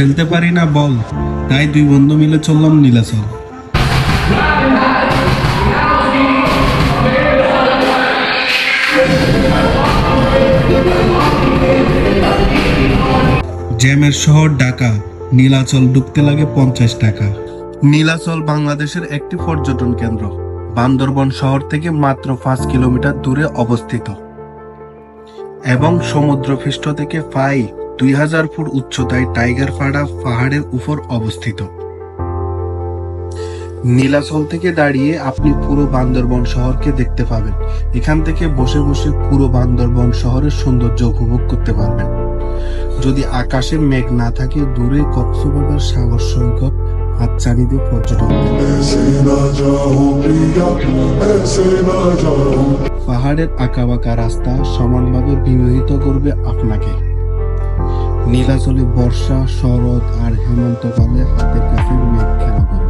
খেলতে পারি না, বল। তাই দুই বন্ধু মিলে চললাম নীলাচল জ্যামের শহর ঢাকা নীলাচল ঢুকতে লাগে পঞ্চাশ টাকা। নীলাচল বাংলাদেশের একটি পর্যটন কেন্দ্র। বান্দরবন শহর থেকে মাত্র পাঁচ কিলোমিটার দূরে অবস্থিত। এবং সমুদ্রপৃষ্ঠ থেকে প্রায় দুই হাজার ফুট উচ্চতায় টাইগার ফাড়া পাহাড়ের উপর অবস্থিত। নীলাচল থেকে দাঁড়িয়ে আপনি পুরো বান্দরবন শহরকে দেখতে পাবেন। এখান থেকে বসে বসে পুরো বান্দরবন শহরের সৌন্দর্য উপভোগ করতে পারবেন। যদি আকাশে মেঘ না থাকে, দূরে কক্সবাজার সাগর সৈকত, হাতছানিতে পর্যটন পাহাড়ের আঁকাবাঁকা রাস্তা সমানভাবে বিমোহিত করবে আপনাকে। নীলাচলে বর্ষা, শরৎ আর হেমন্তকালে হাতের কাছে মেঘ খেলা করে।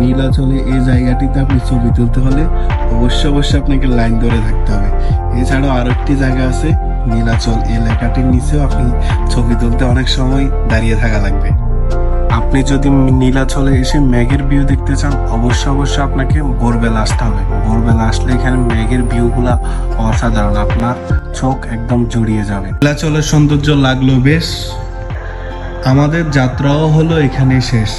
নীলাচলে এই জায়গাটিতে আপনি ছবি তুলতে হলে অবশ্যই অবশ্যই আপনাকে লাইন ধরে থাকতে হবে। এছাড়াও আরও একটি জায়গা আছে, নীলাচল এলাকাটির নিচেও আপনি ছবি তুলতে অনেক সময় দাঁড়িয়ে থাকা লাগবে। আপনি যদি নীলাচলে এসে মেঘের ভিউ দেখতে চান, অবশ্যই অবশ্যই আপনাকে ভোরবেলা আসতে হবে। ভোরবেলা আসলে এখানে মেঘের ভিউগুলা অসাধারণ। আপনার চোখ একদম জড়িয়ে যাবে। নীলাচলের সৌন্দর্য লাগল বেশ। আমাদের যাত্রাও হলো এখানে শেষ।